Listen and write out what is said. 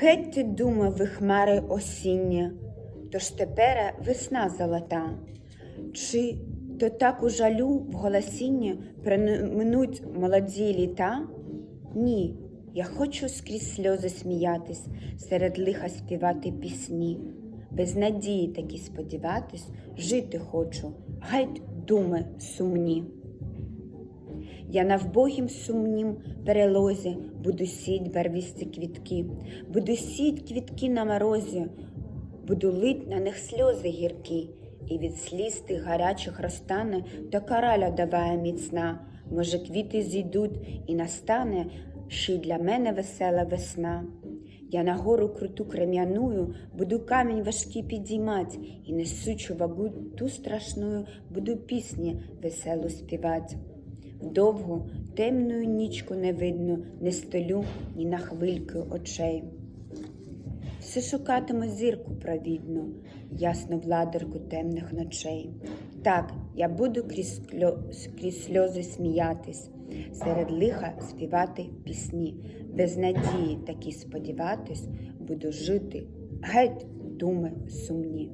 Геть ти думи ви хмари осінні, тож тепер весна золота. Чи то так у жалю в голосінні проминуть молоді літа? Ні, я хочу скрізь сльози сміятись, серед лиха співати пісні. Без надії таки сподіватись, жити хочу, геть думи сумні. Я на вбогім сумнім перелозі буду сіть барвісті квітки, буду сіть квітки на морозі, буду лить на них сльози гіркі, і від сліз тих гарячих розтане така раля даває міцна. Може, квіти зійдуть і настане ще й для мене весела весна. Я на гору круту крем'яную, буду камінь важкий підіймать, і несучу вагу ту страшную, буду пісні веселу співать. Довгу темною нічку не видно, не столю ні на хвильки очей. Все шукатиму зірку провідну, ясну владарку темних ночей. Так, я буду крізь, крізь сльози сміятись, серед лиха співати пісні, без надії такі сподіватись, буду жити, геть думи сумні.